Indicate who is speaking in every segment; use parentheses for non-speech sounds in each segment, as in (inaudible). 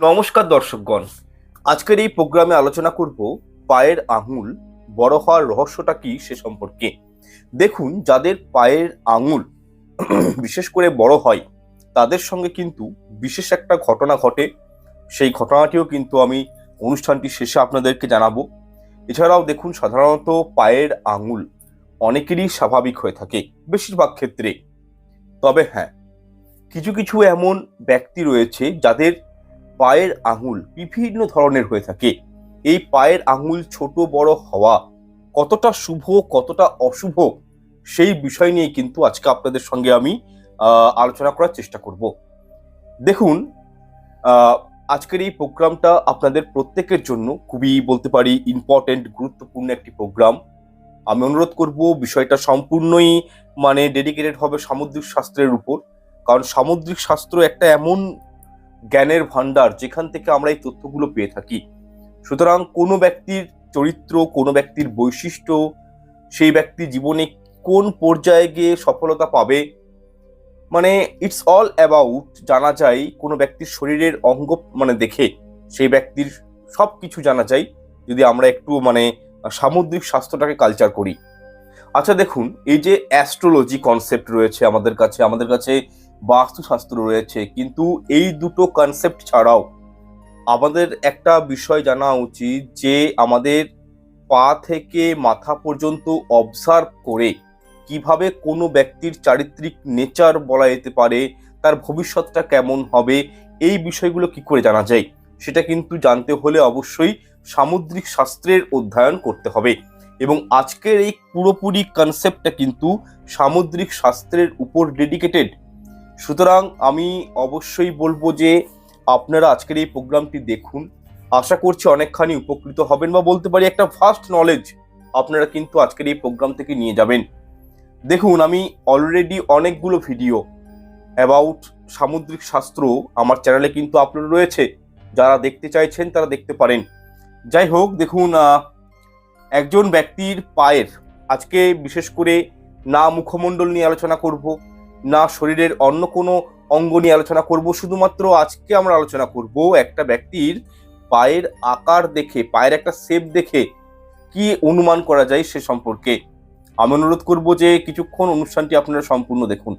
Speaker 1: নমস্কার দর্শকগণ। আজকের এই প্রোগ্রামে আলোচনা করব পায়ের আঙুল, বড় হওয়ার রহস্যটা কি সে সম্পর্কে। দেখুন, যাদের পায়ের আঙুল (clears throat) বিশেষ করে বড় হয়, তাদের সঙ্গে কিন্তু বিশেষ একটা ঘটনা ঘটে। সেই ঘটনাটিও কিন্তু আমি অনুষ্ঠানটি শেষে আপনাদেরকে জানাব। এছাড়াও দেখুন, সাধারণত পায়ের আঙুল অনেকেরই স্বাভাবিক হয়ে থাকে, বেশিরভাগ ক্ষেত্রে। তবে হ্যাঁ কিছু কিছু এমন ব্যক্তি রয়েছে যাদের পায়ের আঙুল বিভিন্ন ধরনের হয়ে থাকে। এই পায়ের আঙুল ছোট, বড় হওয়া কতটা শুভ, কতটা অশুভ, সেই বিষয় নিয়ে কিন্তু আজকে আপনাদের সঙ্গে আমি আলোচনা করার চেষ্টা করব। দেখুন আজকের এই প্রোগ্রামটা আপনাদের প্রত্যেকের জন্য খুবই বলতে পারি ইম্পর্টেন্ট গুরুত্বপূর্ণ একটি প্রোগ্রাম। আমি অনুরোধ করব বিষয়টা সম্পূর্ণই মানে ডেডিকেটেড হবে সামুদ্রিক শাস্ত্রের উপর। কারণ সামুদ্রিক শাস্ত্র একটা এমন জ্ঞানের ভান্ডার যেখান থেকে আমরা এই তথ্যগুলো পেয়ে থাকি। সুতরাং কোনো ব্যক্তির চরিত্র, কোনো ব্যক্তির বৈশিষ্ট্য, সেই ব্যক্তি জীবনে কোন পর্যায়ে গিয়ে সফলতা পাবে মানে ইটস অল অ্যাবাউট জানা যায় কোনো ব্যক্তির শরীরের অঙ্গ মানে দেখে সেই ব্যক্তির সব কিছু জানা যায়, যদি আমরা একটু মানে সামুদ্রিক স্বাস্থ্যটাকে কালচার করি। আচ্ছা দেখুন, এই যে অ্যাস্ট্রোলজি কনসেপ্ট রয়েছে আমাদের কাছে আমাদের কাছে বাস্তুশাস্ত্র রয়েছে, কিন্তু এই দুটো কনসেপ্ট ছাড়াও আমাদের একটা বিষয় জানা উচিত যে আমাদের পা থেকে মাথা পর্যন্ত অবজার্ভ করে কীভাবে কোনো ব্যক্তির চারিত্রিক নেচার বলা যেতে পারে, তার ভবিষ্যৎটা কেমন হবে, এই বিষয়গুলো কি করে জানা যায়, সেটা কিন্তু জানতে হলে অবশ্যই সামুদ্রিক শাস্ত্রের অধ্যয়ন করতে হবে। এবং আজকের এই পুরোপুরি কনসেপ্টটা কিন্তু সামুদ্রিক শাস্ত্রের উপর ডেডিকেটেড সুতরাং আমি অবশ্যই বলব যে আপনারা আজকের এই প্রোগ্রামটি দেখুন। আশা করছি অনেকখানি উপকৃত হবেন বা বলতে পারি একটা ফার্স্ট নলেজ আপনারা কিন্তু আজকের এই প্রোগ্রাম থেকে নিয়ে যাবেন। দেখুন, আমি অলরেডি অনেকগুলো ভিডিও অ্যাবাউট সামুদ্রিক শাস্ত্র আমার চ্যানেলে কিন্তু আপলোড রয়েছে। যারা দেখতে চাইছেন তারা দেখতে পারেন। যাই হোক, দেখুন একজন ব্যক্তির পায়ের আজকে বিশেষ করে না মুখমণ্ডল নিয়ে আলোচনা করব। না শরীরের অন্য কোনো অঙ্গ নিয়ে আলোচনা করব। শুধুমাত্র আজকে আমরা আলোচনা করব একটা ব্যক্তির পায়ের আকার দেখে, পায়ের একটা শেপ দেখে কি অনুমান করা যায় সে সম্পর্কে। আমি অনুরোধ করব যে কিছুক্ষণ অনুষ্ঠানটি আপনারা সম্পূর্ণ দেখুন।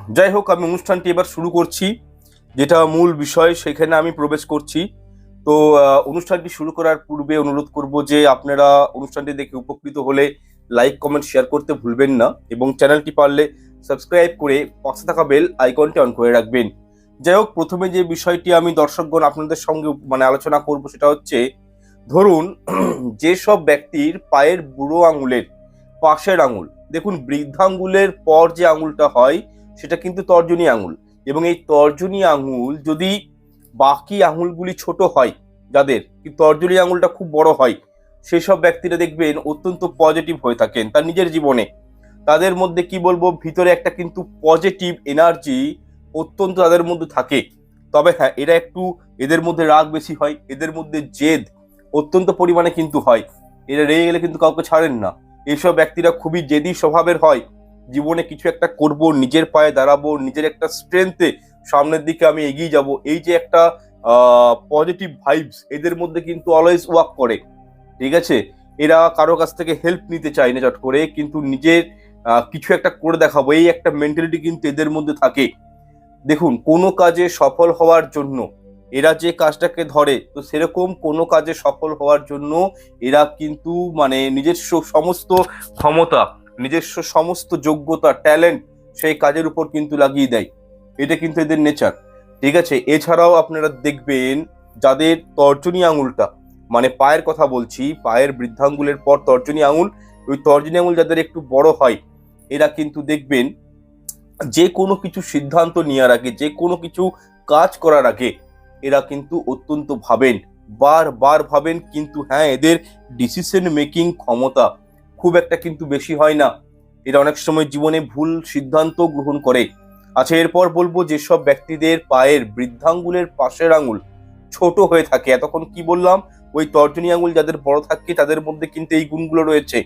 Speaker 1: যাই হোক, আমি অনুষ্ঠানটি এবার শুরু করছি, যেটা মূল বিষয়, সেখানে আমি প্রবেশ করছি। তো অনুষ্ঠানটি শুরু করার পূর্বে অনুরোধ করব যে আপনারা অনুষ্ঠানটি দেখে উপকৃত হলে লাইক কমেন্ট শেয়ার করতে ভুলবেন না এবং চ্যানেলটি পারলে সাবস্ক্রাইব করে পাশে থাকা বেল আইকনটি অন করে রাখবেন। যাই হোক, প্রথমে যে বিষয়টি আমি দর্শকগণ আপনাদের সঙ্গে মানে আলোচনা করব সেটা হচ্ছে, ধরুন, (clears throat) যেসব ব্যক্তির পায়ের বুড়ো আঙুলের পাশের আঙুল, দেখুন, বৃদ্ধাঙ্গুলের পর যে আঙুলটা হয়, সেটা কিন্তু তর্জনী আঙুল। এবং এই তর্জনী আঙুল যদি বাকি আঙুলগুলি ছোট হয়, যাদের তর্জনী আঙুলটা খুব বড় হয়, সেসব ব্যক্তিরা দেখবেন অত্যন্ত পজিটিভ হয়ে থাকেন তার নিজের জীবনে। তাদের মধ্যে কি বলব, ভিতরে একটা কিন্তু পজিটিভ এনার্জি অত্যন্ত তাদের মধ্যে থাকে। তবে হ্যাঁ এরা একটু এদের মধ্যে রাগ বেশি হয়, এদের মধ্যে জেদ অত্যন্ত পরিমাণে কিন্তু হয়। এরা রেগে গেলে কিন্তু কাউকে ছাড়েন না। এইসব ব্যক্তিরা খুবই জেদি স্বভাবের হয়। জীবনে কিছু একটা করব, নিজের পায়ে দাঁড়াবো, নিজের একটা স্ট্রেংথে সামনের দিকে আমি এগিয়ে যাব, এই যে একটা পজিটিভ ভাইবস এদের মধ্যে কিন্তু অলওয়েজ ওয়াক করে। ঠিক আছে? এরা কারও কাছ থেকে হেল্প নিতে চায় না চট করে, কিন্তু নিজের কিছু একটা করে দেখাবো। এই একটা মেন্টালিটি কিন্তু এদের মধ্যে থাকে। দেখুন, কোনো কাজে সফল হওয়ার জন্য এরা যে কাজটাকে ধরে, তো সেরকম কোনো কাজে সফল হওয়ার জন্য এরা কিন্তু মানে নিজস্ব সমস্ত ক্ষমতা, নিজস্ব সমস্ত যোগ্যতা ট্যালেন্ট সেই কাজের উপর কিন্তু লাগিয়ে দেয়। এটা কিন্তু এদের নেচার ঠিক আছে? এছাড়াও আপনারা দেখবেন যাদের তর্জনী আঙুলটা মানে পায়ের কথা বলছি, পায়ের বৃদ্ধাঙ্গুলের পর তর্জনী আঙুল ওই তর্জনী আঙুল যাদের একটু বড় হয়, এরা কিন্তু দেখবেন যে কোনো কিছু সিদ্ধান্ত নেওয়ার আগে, যে কোনো কিছু কাজ করার আগে এরা কিন্তু অত্যন্ত ভাবেন, বারবার ভাবেন কিন্তু হ্যাঁ এদের ডিসিশন মেকিং ক্ষমতা খুব একটা কিন্তু বেশি হয় না। এরা অনেক সময় জীবনে ভুল সিদ্ধান্ত গ্রহণ করে। আচ্ছা এরপর বলব যেসব ব্যক্তিদের পায়ের বৃদ্ধাঙ্গুলের পাশের আঙুল ছোট হয়ে থাকে। এতক্ষণ কি বললাম? ওই তর্জনী আঙুল যাদের বড় থাকে, তাদের মধ্যে কিন্তু এই গুণগুলো রয়েছে।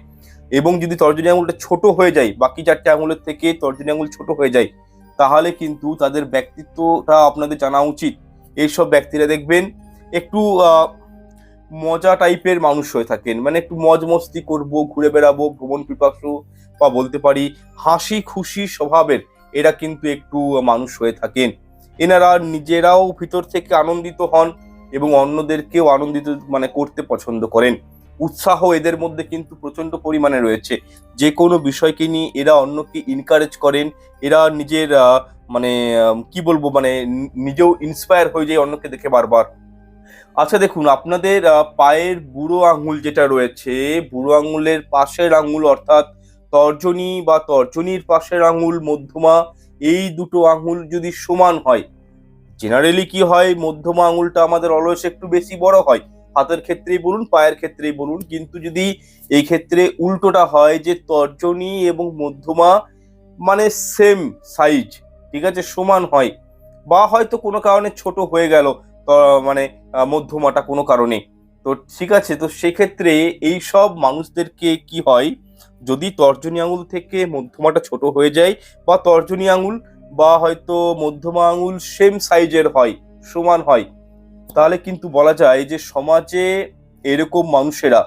Speaker 1: এবং যদি তর্জনী আঙুলটা ছোট হয়ে যায়, বাকি চারটে আঙুলের থেকে তর্জনী আঙুল ছোট হয়ে যায়, তাহলে কিন্তু তাদের ব্যক্তিত্বটা আপনাদের জানা উচিত। এইসব ব্যক্তিরা দেখবেন একটু মজা টাইপের মানুষ হয়ে থাকেন। মানে একটু মজ মস্তি করব, ঘুরে বেড়াবো, ভ্রমণ পিপাসু বা বলতে পারি হাসি খুশি স্বভাবের এরা কিন্তু একটু মানুষ হয়ে থাকেন। এনারা নিজেরাও ভিতর থেকে আনন্দিত হন এবং অন্যদেরকেও আনন্দিত মানে করতে পছন্দ করেন। উৎসাহ এদের মধ্যে কিন্তু প্রচণ্ড পরিমাণে রয়েছে। যে কোনো বিষয়কে নিয়ে এরা অন্যকে ইনকারেজ করেন, এরা নিজের মানে কি বলব মানে নিজেও ইন্সপায়ার হয়ে যায় অন্যকে দেখে বারবার। আচ্ছা দেখুন, আপনাদের পায়ের বুড়ো আঙুল যেটা রয়েছে, বুড়ো আঙুলের পাশের আঙুল অর্থাৎ তর্জনী বা তর্জনীর পাশের আঙুল, মধ্যমা, এই দুটো আঙুল যদি সমান হয় জেনারেলি কি হয়, মধ্যমা আঙুলটা আমাদের অলওয়েজ একটু বেশি বড় হয় হাতের ক্ষেত্রেই বলুন, পায়ের ক্ষেত্রেই বলুন, কিন্তু যদি এই ক্ষেত্রে উল্টোটা হয় যে তর্জনী এবং মধ্যমা মানে সেম সাইজ ঠিক আছে, সমান হয়, বা হয়তো কোনো কারণে ছোট হয়ে গেল মানে মধ্যমাটা কোনো কারণে, তো ঠিক আছে, তো সেক্ষেত্রে এই সব মানুষদেরকে কি হয়, যদি তর্জনী আঙুল থেকে মধ্যমাটা ছোট হয়ে যায়, বা তর্জনী আঙুল, বা হয়তো মধ্যমা আঙুল সেম সাইজের হয়, সমান হয় তাহলে কিন্তু বলা যায় যে সমাজে এরকম মানুষেরা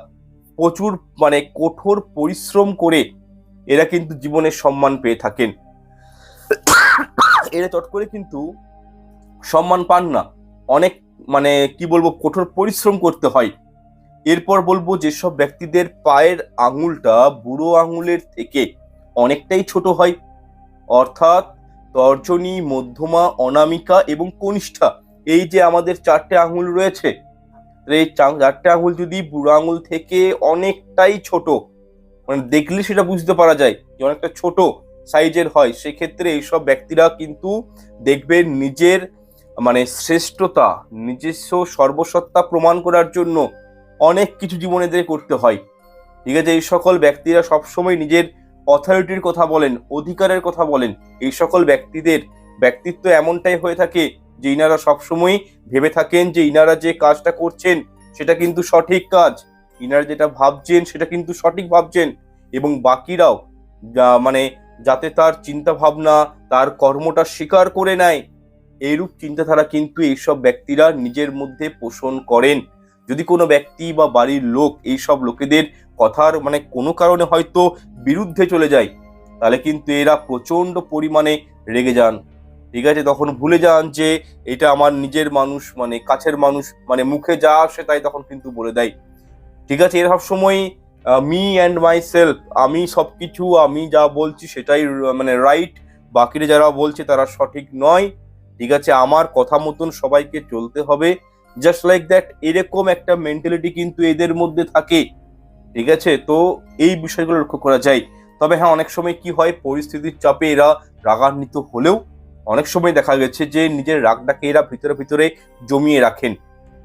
Speaker 1: প্রচুর মানে কঠোর পরিশ্রম করে এরা কিন্তু জীবনে সম্মান পেয়ে থাকেন। এরা চট করে কিন্তু সম্মান পান না। অনেক মানে কি বলব, কঠোর পরিশ্রম করতে হয়। এরপর বলব যেসব ব্যক্তিদের পায়ের আঙুলটা বুড়ো আঙুলের থেকে অনেকটাই ছোট হয়। অর্থাৎ তর্জনী, মধ্যমা, অনামিকা এবং কনিষ্ঠা এই যে আমাদের চারটে আঙুল রয়েছে এই চারটে আঙুল যদি বুড়ো আঙুল থেকে অনেকটাই ছোট মানে দেখলে সেটা বুঝতে পারা যায় যে অনেকটা ছোট সাইজের হয়, সেক্ষেত্রে এইসব ব্যক্তিরা কিন্তু দেখবেন নিজের মানে শ্রেষ্ঠতা, নিজস্ব সর্বসত্তা প্রমাণ করার জন্য অনেক কিছু জীবনে করতে হয়। ঠিক আছে, এই সকল ব্যক্তিরা সবসময় নিজের অথরিটির কথা বলেন, অধিকারের কথা বলেন, এই সকল ব্যক্তিদের ব্যক্তিত্ব এমনটাই হয়ে থাকে যে ইনারা সবসময় ভেবে থাকেন যে ইনারা যে কাজটা করছেন, সেটা কিন্তু সঠিক কাজ। ইনারা যেটা ভাবছেন, সেটা কিন্তু সঠিক ভাবছেন। এবং বাকিরাও মানে যাতে তার চিন্তা ভাবনা তার কর্মটা স্বীকার করে নেয় এইরূপ চিন্তাধারা কিন্তু এইসব ব্যক্তিরা নিজের মধ্যে পোষণ করেন। যদি কোনো ব্যক্তি বা বাড়ির লোক এইসব লোকেদের কথার মানে কোনো কারণে হয়তো বিরুদ্ধে চলে যায়, তাহলে কিন্তু এরা প্রচণ্ড পরিমাণে রেগে যান। ঠিক আছে, তখন ভুলে যান যে এটা আমার নিজের মানুষ মানে কাছের মানুষ মানে মুখে যা আসে তাই তখন কিন্তু বলে দেয়। ঠিক আছে, এর সময় মি অ্যান্ড মাই সেলফ আমি সব কিছু আমি যা বলছি সেটাই মানে রাইট বাকিরা যারা বলছে তারা সঠিক নয়। ঠিক আছে, আমার কথা মতন সবাইকে চলতে হবে। জাস্ট লাইক দ্যাট এরকম একটা মেন্টালিটি কিন্তু এদের মধ্যে থাকে। ঠিক আছে, তো এই বিষয়গুলো লক্ষ্য করা যায়। তবে হ্যাঁ অনেক সময় কি হয়, পরিস্থিতির চাপে এরা রাগান্বিত হলেও অনেক সময় দেখা গেছে যে নিজের রাগটাকে এরা ভিতরে ভিতরে জমিয়ে রাখেন।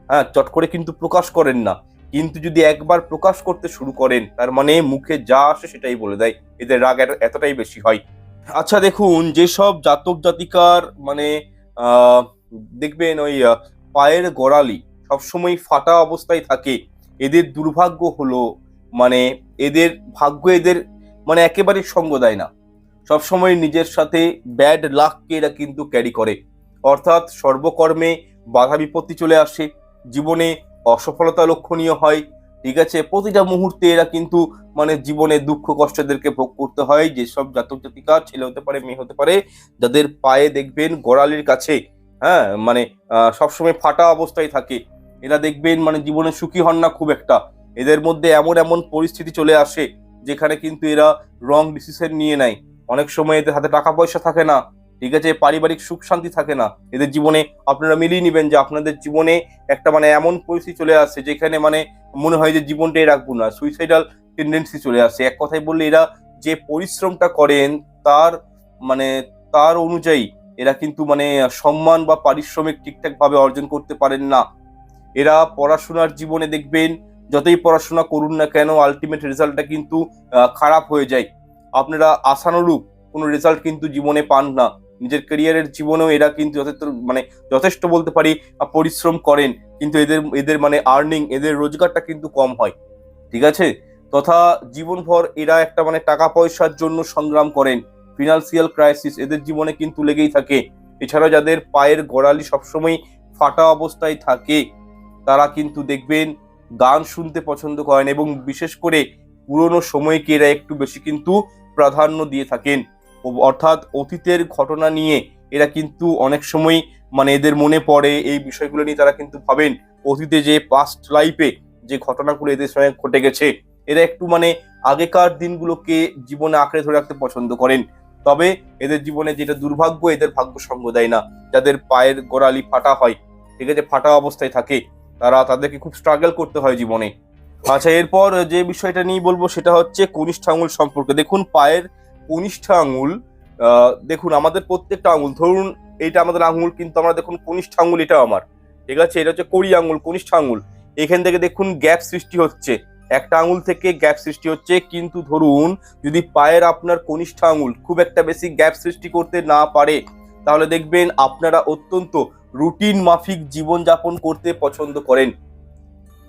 Speaker 1: হ্যাঁ চট করে কিন্তু প্রকাশ করেন না। কিন্তু যদি একবার প্রকাশ করতে শুরু করেন, তার মানে মুখে যা আসে সেটাই বলে দেয়। এদের রাগ এত- এতটাই বেশি হয়। আচ্ছা দেখুন, যেসব জাতক জাতিকার মানে দেখবেন ওই পায়ের গোড়ালি সবসময় ফাটা অবস্থায় থাকে। এদের দুর্ভাগ্য হলো মানে এদের ভাগ্য এদের মানে একেবারে সঙ্গ দেয় না। সবসময় নিজের সাথে ব্যাড লাককে এরা কিন্তু ক্যারি করে। অর্থাৎ সর্বকর্মে বাধা বিপত্তি চলে আসে, জীবনে অসফলতা লক্ষণীয় হয়, ঠিক আছে? প্রতিটা মুহূর্তে এরা কিন্তু মানে জীবনে দুঃখ কষ্টদেরকে ভোগ করতে হয়, যেসব জাতক জাতিকা, ছেলে হতে পারে, মেয়ে হতে পারে, যাদের পায়ে দেখবেন গোড়ালির কাছে হ্যাঁ? মানে সবসময় ফাটা অবস্থায় থাকে। এরা দেখবেন মানে জীবনে সুখী হন না খুব একটা। এদের মধ্যে এমন এমন পরিস্থিতি চলে আসে, যেখানে কিন্তু এরা রং ডিসিশন নিয়ে নেয়। অনেক সময় এদের হাতে টাকা পয়সা থাকে না, ঠিক আছে? পারিবারিক সুখ শান্তি থাকে না। এদের জীবনে আপনারা মিলিয়ে নেবেন যে আপনাদের জীবনে একটা মানে এমন পরিস্থিতি চলে আসছে যেখানে মানে মনে হয় যে জীবনটাই রাখব না সুইসাইডাল টেন্ডেন্সি চলে আসছে। এক কথায় বললে এরা যে পরিশ্রমটা করেন, তার মানে তার অনুযায়ী এরা কিন্তু মানে সম্মান বা পারিশ্রমিক ঠিকঠাক ভাবে অর্জন করতে পারেন না। এরা পড়াশোনার জীবনে দেখবেন, যতই পড়াশোনা করুন না কেন আলটিমেট রেজাল্টটা কিন্তু খারাপ হয়ে যায়। আপনারা আশানুরূপ কোনো রেজাল্ট কিন্তু জীবনে পান না। নিজের ক্যারিয়ারের জীবনেও এরা কিন্তু যথেষ্ট মানে যথেষ্ট বলতে পারি পরিশ্রম করেন। কিন্তু এদের এদের মানে আর্নিং এদের রোজগারটা কিন্তু কম হয়। ঠিক আছে? তথা জীবনভর এরা একটা মানে টাকা পয়সার জন্য সংগ্রাম করেন। ফিনান্সিয়াল ক্রাইসিস এদের জীবনে কিন্তু লেগেই থাকে। এছাড়া যাদের পায়ের গোড়ালি সবসময় ফাটা অবস্থায় থাকে, তারা কিন্তু দেখবেন গান শুনতে পছন্দ করেন এবং বিশেষ করে পুরনো সময়কে এরা একটু বেশি কিন্তু প্রাধান্য দিয়ে থাকেন। অর্থাৎ অতীতের ঘটনা নিয়ে এরা কিন্তু অনেক সময় মানে এদের মনে পড়ে, এই বিষয়গুলো নিয়ে তারা কিন্তু ভাবেন অতীতে যে পাস্ট লাইফে যে ঘটনাগুলো এদের সঙ্গে ঘটে গেছে, এরা একটু মানে আগেকার দিনগুলোকে জীবনে আঁকড়ে ধরে রাখতে পছন্দ করেন। তবে এদের জীবনে যেটা দুর্ভাগ্য, এদের ভাগ্য সঙ্গ দেয় না। যাদের পায়ের গোড়ালি ফাটা হয়, ঠিক আছে, ফাটা অবস্থায় থাকে, তারা তাদেরকে খুব স্ট্রাগল করতে হয় জীবনে। আচ্ছা এরপর যে বিষয়টা নিয়ে বলব সেটা হচ্ছে কনিষ্ঠ আঙুল সম্পর্কে। দেখুন, পায়ের কনিষ্ঠ আঙুল দেখুন, আমাদের প্রত্যেকটা আঙুল, ধরুন এইটা আমাদের আঙুল, কিন্তু আমরা দেখুন কনিষ্ঠ আঙুল এটা আমার, ঠিক আছে? এটা হচ্ছে কড়ি আঙুল কনিষ্ঠ আঙুল এখান থেকে দেখুন গ্যাপ সৃষ্টি হচ্ছে, একটা আঙুল থেকে গ্যাপ সৃষ্টি হচ্ছে, কিন্তু ধরুন যদি পায়ের আপনার কনিষ্ঠ আঙুল খুব একটা বেশি গ্যাপ সৃষ্টি করতে না পারে, তাহলে দেখবেন আপনারা অত্যন্ত রুটিন মাফিক জীবনযাপন করতে পছন্দ করেন।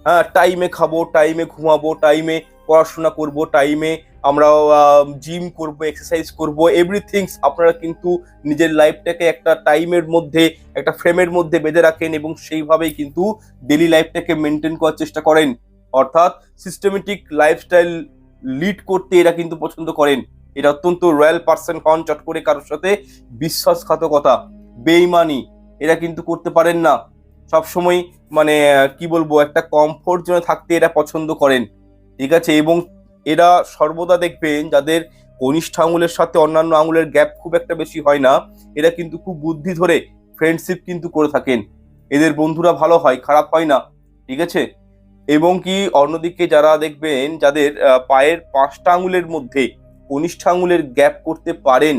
Speaker 1: হ্যাঁ টাইমে খাব টাইমে ঘুমাবো টাইমে পড়াশোনা করব টাইমে আমরা জিম করব এক্সারসাইজ করব এভরিথিংস আপনারা কিন্তু নিজের লাইফটাকে একটা টাইমের মধ্যে, একটা ফ্রেমের মধ্যে বেঁধে রাখেন এবং সেইভাবেই কিন্তু ডেলি লাইফটাকে মেনটেন করার চেষ্টা করেন। অর্থাৎ সিস্টেমেটিক লাইফস্টাইল লিড করতে এরা কিন্তু পছন্দ করেন। এটা অত্যন্ত রয়্যাল পার্সন হন, চট করে কারোর সাথে বিশ্বাসঘাতকতা, বেইমানি, এরা কিন্তু করতে পারেন না। সবসময় মানে কি বলব, একটা কমফোর্ট জোনে থাকতে এরা পছন্দ করেন। ঠিক আছে? এবং এরা সর্বদা দেখবেন, যাদের কনিষ্ঠ আঙুলের সাথে অন্যান্য আঙুলের গ্যাপ খুব একটা বেশি হয় না, এরা কিন্তু খুব বুদ্ধি ধরে ফ্রেন্ডশিপ কিন্তু করে থাকেন। এদের বন্ধুরা ভালো হয়, খারাপ হয় না। ঠিক আছে? এবং কি, অন্যদিকে যারা দেখবেন, যাদের পায়ের পাঁচটা আঙুলের মধ্যে কনিষ্ঠ আঙুলের গ্যাপ করতে পারেন।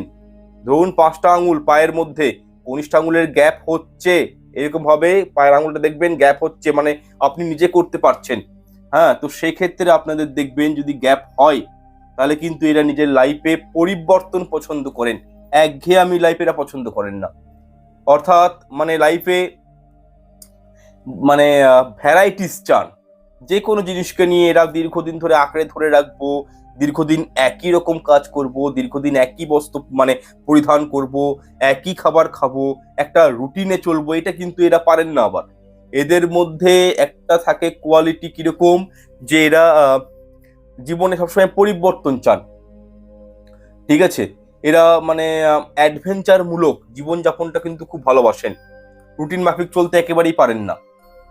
Speaker 1: ধরুন পাঁচটা আঙুল পায়ের মধ্যে কনিষ্ঠ আঙুলের গ্যাপ হচ্ছে। এরকম ভাবে পায়ের আঙুলটা দেখবেন গ্যাপ হচ্ছে মানে আপনি নিজে করতে পারছেন। হ্যাঁ তো সেই ক্ষেত্রে আপনাদের দেখবেন যদি গ্যাপ হয়, তাহলে কিন্তু এরা নিজের লাইফে পরিবর্তন পছন্দ করেন। একঘেয়েমি লাইফ এরা পছন্দ করেন না। অর্থাৎ মানে লাইফে মানে ভ্যারাইটিস চান। যে কোনো জিনিসকে নিয়ে এরা দীর্ঘদিন ধরে আঁকড়ে ধরে রাখব দীর্ঘদিন একই রকম কাজ করব, দীর্ঘদিন একই বস্তু মানে পরিধান করব, একই খাবার খাব, একটা রুটিনে চলবো, এটা কিন্তু এরা পারেন না আবার। এদের মধ্যে একটা থাকে কোয়ালিটি কীরকম, যে এরা জীবনে সবসময় পরিবর্তন চান। ঠিক আছে? এরা মানে অ্যাডভেঞ্চার মূলক জীবনযাপনটা কিন্তু খুব ভালোবাসেন। রুটিন মাফিক চলতে একেবারেই পারেন না।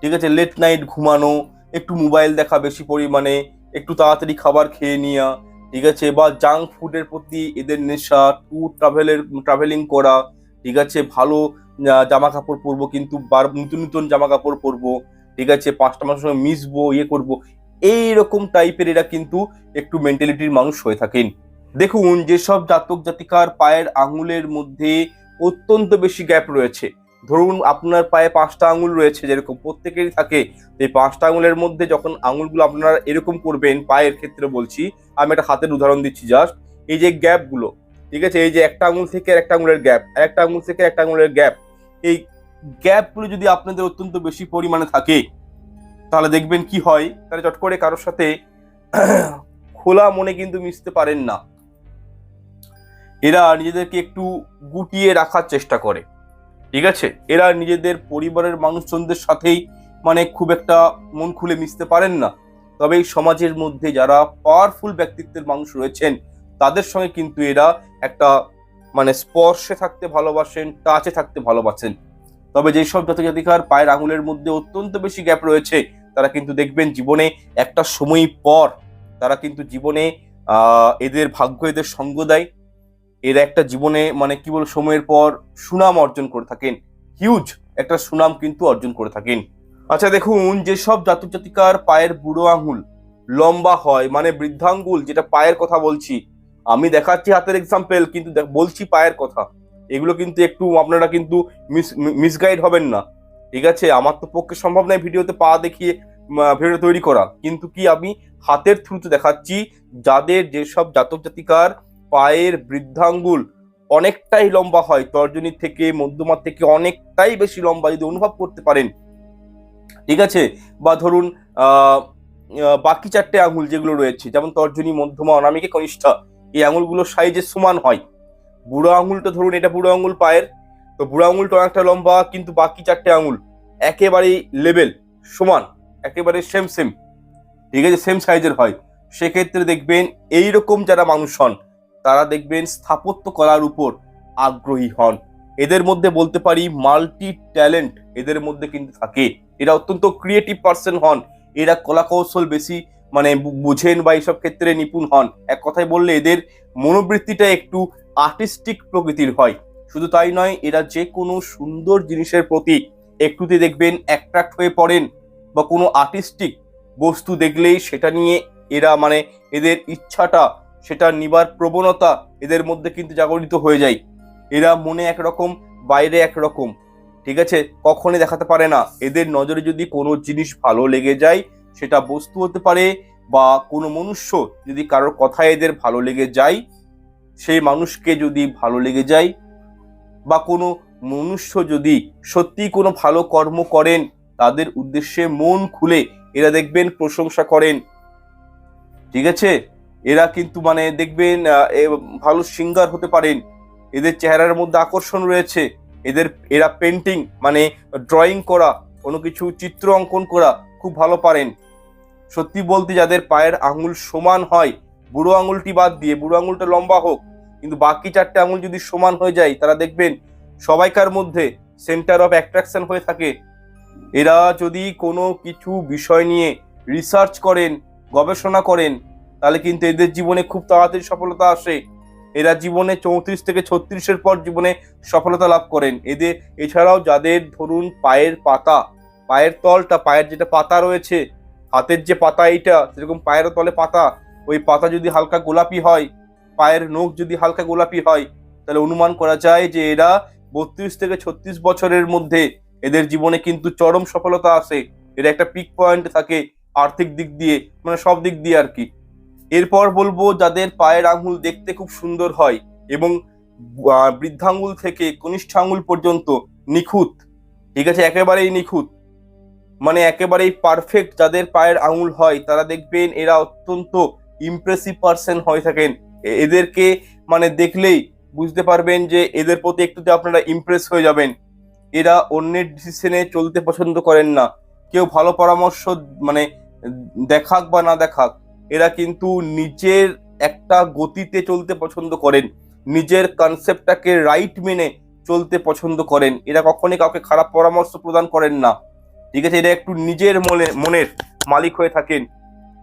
Speaker 1: ঠিক আছে? লেট নাইট ঘুমানো, একটু মোবাইল দেখা বেশি পরিমাণে একটু তাড়াতাড়ি খাবার খেয়ে নেওয়া ঠিক আছে? বা জাঙ্ক ফুডের প্রতি এদের নেশা ট্যুর ট্রাভেলের ট্রাভেলিং করা, ঠিক আছে? ভালো জামা কাপড় পরবো, কিন্তু বার, নতুন নতুন জামা কাপড় পরবো, ঠিক আছে? পাঁচটা মাসের সঙ্গে মিশবো ইয়ে করব, এইরকম টাইপের এরা কিন্তু একটু মেন্টালিটির মানুষ হয়ে থাকেন। দেখুন, যেসব জাতক জাতিকার পায়ের আঙুলের মধ্যে অত্যন্ত বেশি গ্যাপ রয়েছে। ধরুন আপনার পায়ে পাঁচটা আঙুল রয়েছে যেরকম, প্রত্যেকেরই থাকে। এই পাঁচটা আঙুলের মধ্যে যখন আঙুলগুলো আপনারা এরকম করবেন পায়ের ক্ষেত্রে বলছি, আমি একটা হাতের উদাহরণ দিচ্ছি জাস্ট এই যে গ্যাপগুলো, ঠিক আছে? এই যে একটা আঙুল থেকে একটা আঙুলের গ্যাপ একটা আঙুল থেকে একটা আঙুলের গ্যাপ। এই গ্যাপগুলো যদি আপনাদের অত্যন্ত বেশি পরিমাণে থাকে, তাহলে দেখবেন কি হয়? তাহলে চট করে কারোর সাথে (clears throat) খোলা মনে কিন্তু মিশতে পারেন না। এরা নিজেদেরকে একটু গুটিয়ে রাখার চেষ্টা করে। ঠিক আছে? এরা নিজেদের পরিবারের মানুষজনদের সাথেই মানে খুব একটা মন খুলে মিশতে পারেন না। তবে এই সমাজের মধ্যে যারা পাওয়ারফুল ব্যক্তিত্বের মানুষ রয়েছেন, তাদের সঙ্গে কিন্তু এরা একটা মানে স্পর্শে থাকতে ভালোবাসেন টাচে থাকতে ভালোবাসেন। তবে যেসব জাতিকার পায়ের আঙুলের মধ্যে অত্যন্ত বেশি গ্যাপ রয়েছে, তারা কিন্তু দেখবেন জীবনে একটা সময় পর, তারা কিন্তু জীবনে এদের ভাগ্য, এদের সঙ্গ দেয়। এরা একটা জীবনে মানে কি বল সময়ের পর সুনাম অর্জন করে থাকেন। হিউজ একটা সুনাম কিন্তু অর্জন করে থাকেন। আচ্ছা দেখুন যেসব জাতক জাতিকার পায়ের বুড়ো আঙুল লম্বা হয় মানে বৃদ্ধাঙ্গুল, যেটা পায়ের কথা বলছি, আমি দেখাচ্ছি হাতের এক্সাম্পল কিন্তু বলছি পায়ের কথা। এগুলো কিন্তু একটু আপনারা কিন্তু মিসগাইড হবেন না। ঠিক আছে? আমার তো পক্ষে সম্ভব নয় ভিডিওতে পা দেখিয়ে ভিডিও তৈরি করা। কিন্তু কি আমি হাতের থ্রুতে দেখাচ্ছি, যাদের যেসব জাতক জাতিকার পায়ের বৃদ্ধাঙ্গুল অনেকটাই লম্বা হয়। তর্জনী থেকে মধ্যমার থেকে অনেকটাই বেশি লম্বা যদি অনুভব করতে পারেন। ঠিক আছে? বা ধরুন বাকি চারটে আঙুল যেগুলো রয়েছে, যেমন তর্জনী, মধ্যমা, অনামিকে, কনিষ্ঠা, এই আঙুলগুলো সাইজে সমান হয়। বুড়ো আঙুলটা ধরুন, এটা বুড়ো আঙুল পায়ের। তো বুড়ো আঙুলটা অনেকটা লম্বা, কিন্তু বাকি চারটে আঙুল একেবারেই লেভেল সমান, একেবারে সেম সেম ঠিক আছে? সেম সাইজের হয়। সেক্ষেত্রে দেখবেন এই রকম যারা মানুষ হন তারা দেখবেন স্থাপত্য কলার উপর আগ্রহী হন। এদের মধ্যে বলতে পারি মাল্টি ট্যালেন্ট এদের মধ্যে কিন্তু থাকে। এরা অত্যন্ত ক্রিয়েটিভ পার্সন হন। এরা কলা কৌশল বেশি মানে বুঝেন বা এইসব ক্ষেত্রে নিপুণ হন। এক কথায় বললে এদের মনোবৃত্তিটা একটু আর্টিস্টিক প্রকৃতির হয়। শুধু তাই নয়, এরা যে কোনো সুন্দর জিনিসের প্রতি একটুতে দেখবেন অ্যাট্রাক্ট হয়ে পড়েন বা কোনো আর্টিস্টিক বস্তু দেখলেই সেটা নিয়ে এরা মানে এদের ইচ্ছাটা সেটা নিবার প্রবণতা এদের মধ্যে কিন্তু জাগরিত হয়ে যায়। এরা মনে একরকম, বাইরে একরকম। ঠিক আছে? কখনই দেখাতে পারে না। এদের নজরে যদি কোনো জিনিস ভালো লেগে যায়, সেটা বস্তু হতে পারে বা কোনো মনুষ্য যদি কারোর কথা এদের ভালো লেগে যায়, সেই মানুষকে যদি ভালো লেগে যায় বা কোনো মনুষ্য যদি সত্যি কোনো ভালো কর্ম করেন, তাদের উদ্দেশ্যে মন খুলে এরা দেখবেন, প্রশংসা করেন। ঠিক আছে? এরা কিন্তু মানে দেখবেন ভালো সিঙ্গার হতে পারেন। এদের চেহারার মধ্যে আকর্ষণ রয়েছে। এদের, এরা পেন্টিং মানে ড্রয়িং করা, কোনো কিছু চিত্র অঙ্কন করা খুব ভালো পারেন। সত্যি বলতে যাদের পায়ের আঙুল সমান হয়, বুড়ো আঙুলটি বাদ দিয়ে, বুড়ো আঙুলটা লম্বা হোক, কিন্তু বাকি চারটে আঙুল যদি সমান হয়ে যায়, তারা দেখবেন সবাইকার মধ্যে সেন্টার অফ অ্যাট্রাকশন হয়ে থাকে। এরা যদি কোনো কিছু বিষয় নিয়ে রিসার্চ করেন, গবেষণা করেন তাহলে কিন্তু এদের জীবনে খুব তাড়াতাড়ি সফলতা আসে। এরা জীবনে চৌত্রিশ থেকে ছত্রিশের পর জীবনে সফলতা লাভ করেন। এদের, এছাড়াও যাদের ধরুন পায়ের পাতা, পায়ের তলটা, পায়ের যেটা পাতা রয়েছে, হাতের যে পাতা এইটা, সেরকম পায়ের তলে পাতা, ওই পাতা যদি হালকা গোলাপি হয়, পায়ের নখ যদি হালকা গোলাপি হয়, তাহলে অনুমান করা যায় যে এরা বত্রিশ থেকে ছত্রিশ বছরের মধ্যে এদের জীবনে কিন্তু চরম সফলতা আসে। এরা একটা পিক পয়েন্ট থাকে আর্থিক দিক দিয়ে মানে সব দিক দিয়ে আর কি। এরপর বলব যাদের পায়ের আঙুল দেখতে খুব সুন্দর হয় এবং বৃদ্ধাঙ্গুল থেকে কনিষ্ঠ আঙুল পর্যন্ত নিখুঁত, ঠিক আছে? একেবারেই নিখুঁত মানে একেবারেই পারফেক্ট যাদের পায়ের আঙুল হয়, তারা দেখবেন এরা অত্যন্ত ইমপ্রেসিভ পার্সন হয়ে থাকেন। এদেরকে মানে দেখলেই বুঝতে পারবেন যে এদের প্রতি একটুতে আপনারা ইমপ্রেস হয়ে যাবেন। এরা অন্যের ডিসিশনে চলতে পছন্দ করেন না। কেউ ভালো পরামর্শ মানে দেখাক বা না দেখাক এরা কিন্তু নিজের একটা গতিতে চলতে পছন্দ করেন। নিজের কনসেপ্টটাকে রাইট মেনে চলতে পছন্দ করেন। এরা কখনই কাউকে খারাপ পরামর্শ প্রদান করেন না। ঠিক আছে? এরা একটু নিজের মনে, মনের মালিক হয়ে থাকেন।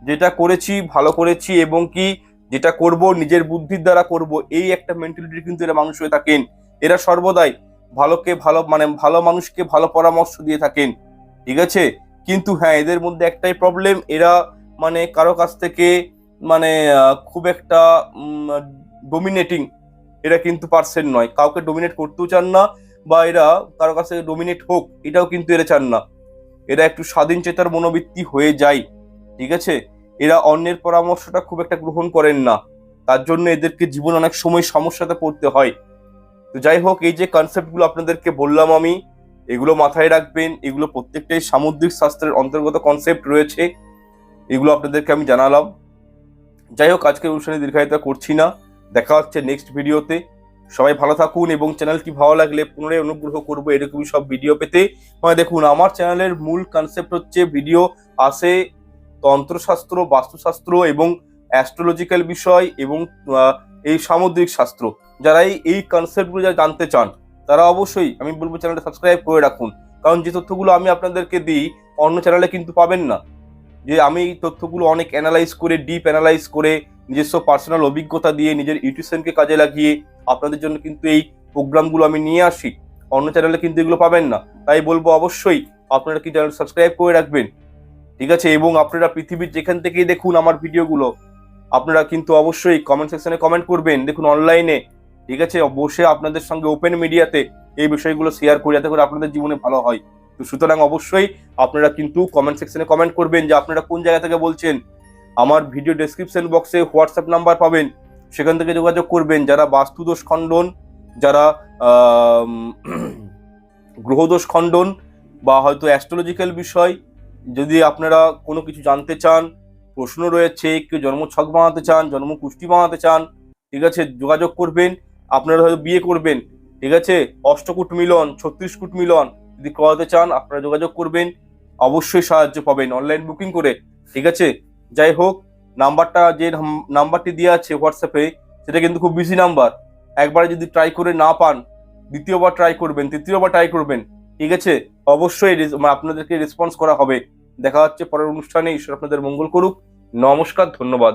Speaker 1: যেটা করেছি, ভালো করেছি এবং কি যেটা করব, নিজের বুদ্ধির দ্বারা করব, এই একটা মেন্টালিটি কিন্তু এরা মানুষ হয়ে থাকেন। এরা সর্বদাই ভালোকে ভালো মানে ভালো মানুষকে ভালো পরামর্শ দিয়ে থাকেন। ঠিক আছে? কিন্তু হ্যাঁ এদের মধ্যে একটাই প্রবলেম এরা মানে কারও কাছ থেকে মানে খুব একটা ডোমিনেটিং এরা কিন্তু পার্সেন নয়। কাউকে ডোমিনেট করতেও চান না বা এরা কারও কাছে ডোমিনেট হোক, এটাও কিন্তু এরা চান না। এরা একটু স্বাধীন চেতার মনোবৃত্তি হয়ে যায়, ঠিক আছে? এরা অন্যের পরামর্শটা খুব একটা গ্রহণ করেন না। তার জন্য এদেরকে জীবন অনেক সময় সমস্যাতে পড়তে হয়। তো যাই হোক, এই যে কনসেপ্টগুলো আপনাদেরকে বললাম আমি, এগুলো মাথায় রাখবেন। এগুলো প্রত্যেকটাই সামুদ্রিক শাস্ত্রের অন্তর্গত কনসেপ্ট রয়েছে। এগুলো আপনাদেরকে আমি জানালাম। যাই হোক, আজকের অনুষ্ঠানে দীর্ঘায়িত করছি না। দেখা হচ্ছে নেক্সট ভিডিওতে। সবাই ভালো থাকুন এবং চ্যানেলটি ভালো লাগলে পুনরায় অনুগ্রহ করব এরকমই সব ভিডিও পেতে। মানে দেখুন, আমার চ্যানেলের মূল কনসেপ্ট হচ্ছে ভিডিও আসে তন্ত্রশাস্ত্র, বাস্তুশাস্ত্র এবং অ্যাস্ট্রোলজিক্যাল বিষয় এবং এই সামুদ্রিক শাস্ত্র। যারা এই- কনসেপ্টগুলো যারা জানতে চান, তারা অবশ্যই আমি বলব চ্যানেলটা সাবস্ক্রাইব করে রাখুন। কারণ যে তথ্যগুলো আমি আপনাদেরকে দিই, অন্য চ্যানেলে কিন্তু পাবেন না। যে আমি এই তথ্যগুলো অনেক অ্যানালাইজ করে ডিপ অ্যানালাইজ করে, নিজস্ব পার্সোনাল অভিজ্ঞতা দিয়ে, নিজের ইউটিউশনকে কাজে লাগিয়ে আপনাদের জন্য কিন্তু এই প্রোগ্রামগুলো আমি নিয়ে আসি। অন্য চ্যানেলে কিন্তু এগুলো পাবেন না। তাই বলব অবশ্যই আপনারা কি চ্যানেল সাবস্ক্রাইব করে রাখবেন? ঠিক আছে? এবং আপনারা পৃথিবীর যেখান থেকেই দেখুন আমার ভিডিওগুলো আপনারা কিন্তু অবশ্যই কমেন্ট সেকশনে কমেন্ট করবেন। দেখুন অনলাইনে ঠিক আছে? বসে আপনাদের সঙ্গে ওপেন মিডিয়াতে এই বিষয়গুলো শেয়ার করে, যাতে করে আপনাদের জীবনে ভালো হয়। তো সুতরাং অবশ্যই আপনারা কিন্তু কমেন্ট সেকশনে কমেন্ট করবেন যে আপনারা কোন জায়গা থেকে বলছেন। আমার ভিডিও ডেসক্রিপশন বক্সে হোয়াটসঅ্যাপ নাম্বার পাবেন। সেখান থেকে যোগাযোগ করবেন। যারা বাস্তুদোষ খণ্ডন, যারা (clears throat) গ্রহদোষ খণ্ডন বা হয়তো অ্যাস্ট্রোলজিক্যাল বিষয়, যদি আপনারা কোনো কিছু জানতে চান, প্রশ্ন রয়েছে, কেউ জন্ম ছক বানাতে চান, জন্ম কুষ্টি বানাতে চান, ঠিক আছে, যোগাযোগ করবেন। আপনারা হয়তো বিয়ে করবেন, ঠিক আছে, অষ্টকুট মিলন ছত্রিশ কুট মিলন যদি করাতে চান, আপনারা যোগাযোগ করবেন। অবশ্যই সাহায্য পাবেন। অনলাইন বুকিং করে। ঠিক আছে? যাই হোক, নাম্বারটা যে নাম্বারটি দেওয়া আছে হোয়াটসঅ্যাপে সেটা কিন্তু খুব বিজি নাম্বার। একবারে যদি ট্রাই করে না পান, দ্বিতীয়বার ট্রাই করবেন, তৃতীয়বার ট্রাই করবেন, ঠিক আছে? অবশ্যই মানে আপনাদেরকে রেসপন্স করা হবে। দেখা হচ্ছে পরের অনুষ্ঠানে। ঈশ্বর আপনাদের মঙ্গল করুক। নমস্কার, ধন্যবাদ।